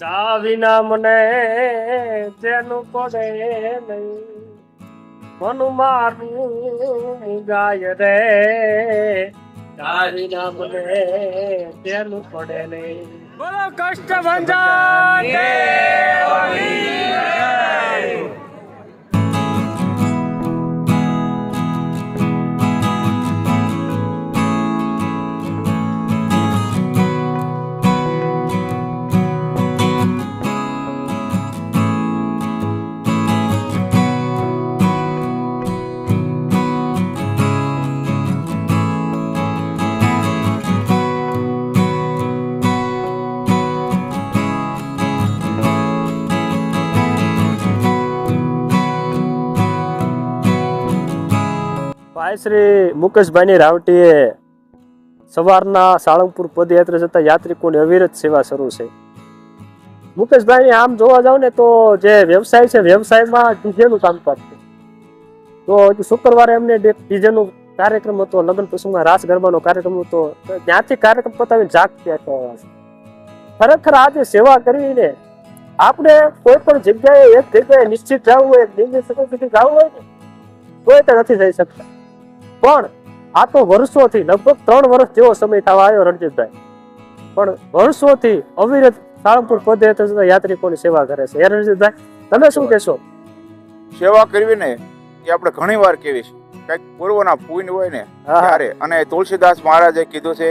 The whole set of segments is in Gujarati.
ચા વિના મને તેનું પડે નહીં. મન મારું ગાય રે ચા વિના મને તેનું પડે નહીં. બોલો કષ્ટ ભંજન ભાઈ શ્રી મુકેશભાઈની રાવટીએ સવારના સાળંગપુર પદયાત્રા જતા યાત્રિકોની અવિરત સેવા શરૂ છે. મુકેશભાઈ આમ જોવા જાવ ને તો જે વ્યવસાય છે, વ્યવસાયમાં ડીજેનું કામકાજ છે. તો શુક્રવારે એમને ડીજેનું કાર્યક્રમ હતો, લગ્ન પ્રસંગમાં રાસ ગરબાનો કાર્યક્રમ હતો. ત્યાંથી કાર્યક્રમ પતાવીને જાગતી છે ખરેખર આજે સેવા કરીને આપણે કોઈ પણ જગ્યાએ એક જગ્યાએ નિશ્ચિત જવું હોય નિર્ણય સુધી જવું હોય ને કોઈ તો નથી જઈ શકતા. પણ આ તો વર્ષોથી લગભગ ત્રણ વર્ષ જેવો સમય થવા આવ્યો રણજીતભાઈ. પણ વર્ષોથી અવિરત સાળંગપુર પદયાત્રા યાત્રિકોની સેવા કરે છે. રણજીતભાઈ તમે શું કહેશો? સેવા કરવી ને એ આપણે ઘણી વાર કેવી છે. કંઈક પૂર્વના પુણ્ય હોય ને ત્યારે. અને તુલસીદાસ મહારાજે કીધું છે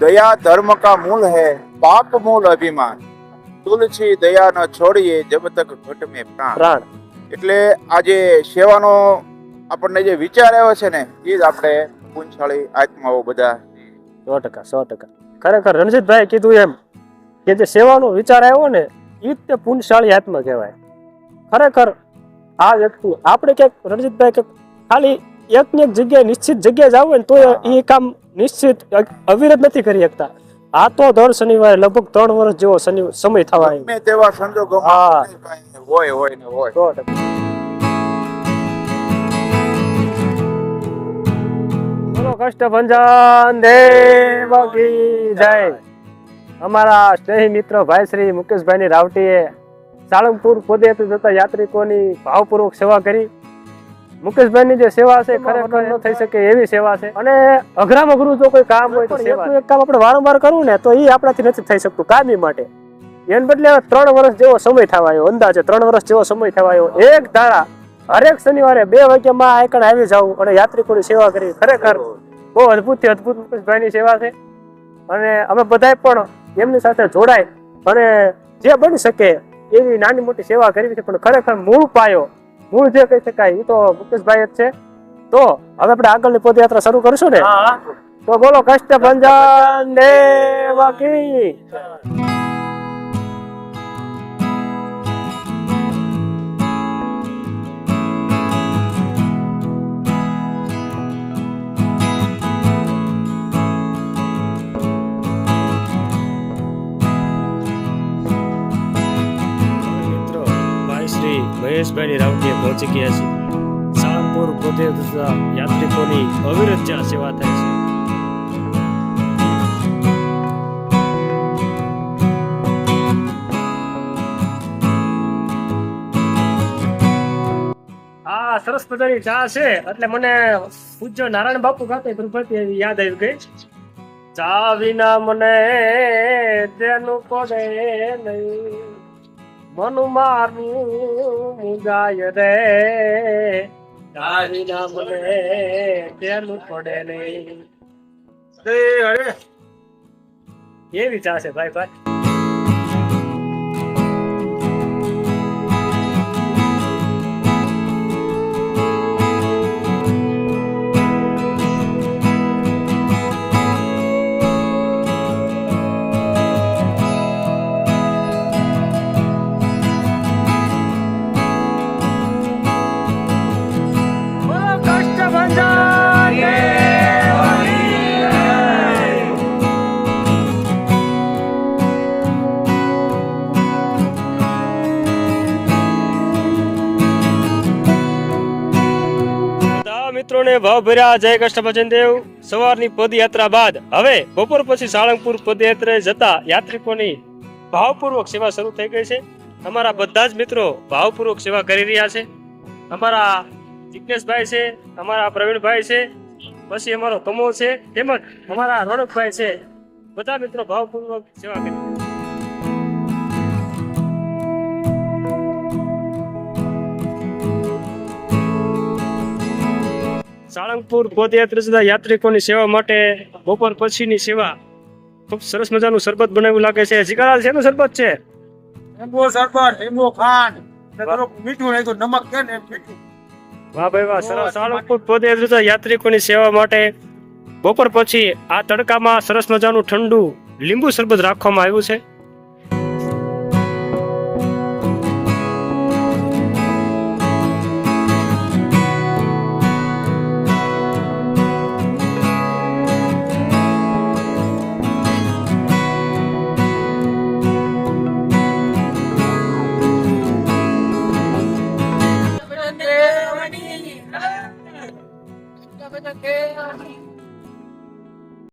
દયા ધર્મ કા મૂળ હે પાપ મૂળ અભિમાન. તુલસી દયા ન છોડીએ જબ તક ઘટ મેં પ્રાણ. પ્રાણ. એટલે આજે સેવાનો આપણને જે વિચાર આવ્યો છે ને એ જ આપણે પૂંછાળી આત્માઓ બધા સો ટકા સો ટકા. ખરેખર રણજીતભાઈ કીધું એમ કે જે સેવાનો વિચાર આવ્યો ને એ જ તે પૂંછાળી આત્મા કહેવાય. ખરેખર આ વ્યક્તિ આપણે ક્યાંક રણજીતભાઈ કે ખાલી એક ને એક જગ્યાએ નિશ્ચિત જગ્યાએ જવું હોય ને તો એ કામ નિશ્ચિત અવિરત નથી કરી શકતા. આ તો દર શનિવારે લગભગ ત્રણ વર્ષ જેવો સમય થવા તેવા સંજોગો હોય હોય ને હોય. કષ્ટભંજન દેવ કી જય. અમારા સ્નેહી મિત્ર ભાઈ શ્રી મુકેશભાઈની રાવટીએ સાળંગપુર પોતે જતા યાત્રિકોની ભાવપૂર્વક સેવા કરી. મુકેશભાઈની જે સેવા છે ખરેખર ન થઈ શકે એવી સેવા છે. અને અઘરામ અઘરું જો કોઈ કામ હોય તો એક કામ આપણે વારંવાર કરવું ને તો એ આપણાથી નથી થઈ શકતું કાયમી માટે. એને બદલે ત્રણ વર્ષ જેવો સમય થવા આવ્યો અંદાજે ત્રણ વર્ષ જેવો સમય થવા આવ્યો એક ધારા હરેક શનિવારે બે વાગ્યામાં આયકણ આવી જાવ અને યાત્રિકોની સેવા કરી. ખરેખર બહુ અદ્ભુતથી અદ્ભુત મુકેશભાઈની સેવા છે. અને અમે બધાય પણ એમની સાથે જોડાય અને જે બની શકે એવી નાની મોટી સેવા કરવી છે. પણ ખરેખર મૂળ પાયો મૂળ જે કહી શકાય એ તો મુકેશભાઈ જ છે. તો હવે આપણે આગળની પદયાત્રા શરૂ કરશું ને? તો બોલો કષ્ટ ભંજન દેવ મહેશભાઈની રાવટીએ પહોંચી ગયા છે. સાળંગપુર પોતે યાત્રિકોની અવિરત જ્યાં સેવા થાય છે. આ સરસ મજાની ચા છે. એટલે મને પૂજ્ય નારાયણ બાપુ ગાતે પ્રભતિ યાદ આવી ગઈ. ચા વિના મને તેનું પડે નહીં. મન મારું ગાય રે. તારી વિના મને તેનું પડે નહીં? એ વિચાર છે ભાઈ ભાઈ. મિત્રોને ભાવભર્યા જય કૃષ્ણ દેવ. સવારની પદયાત્રા બાદ હવે બપોર પછી સાળંગપુર પદયાત્રાએ જતા યાત્રિકોની ભાવપૂર્વક સેવા શરૂ થઈ ગઈ છે. અમારા બધા જ મિત્રો ભાવપૂર્વક સેવા કરી રહ્યા છે. અમારા જિજ્ઞેશભાઈ છે, અમારા પ્રવીણભાઈ છે, પછી અમારો કમો છે, તેમજ અમારા રોનકભાઈ છે. બધા મિત્રો ભાવપૂર્વક સેવા કરી રહ્યા છે. સાળંગપુર પદયાત્રા યાત્રિકોની સેવા માટે બપોર પછીની સેવા ખૂબ સરસ મજાનું શરબત બનાવ્યું લાગે છે. જીગાલાલ શેનું શરબત છે? લીંબુ શરબત લીંબુ ખાંડ. મીઠું નાખ્યું નમક છે ને મીઠું. વાહ ભાઈ વાહ સરસ. સાળંગપુર પદયાત્રા જતા યાત્રિકોની સેવા માટે બપોર પછી આ તડકામાં સરસ મજાનું ઠંડુ લીંબુ શરબત રાખવામાં આવ્યું છે.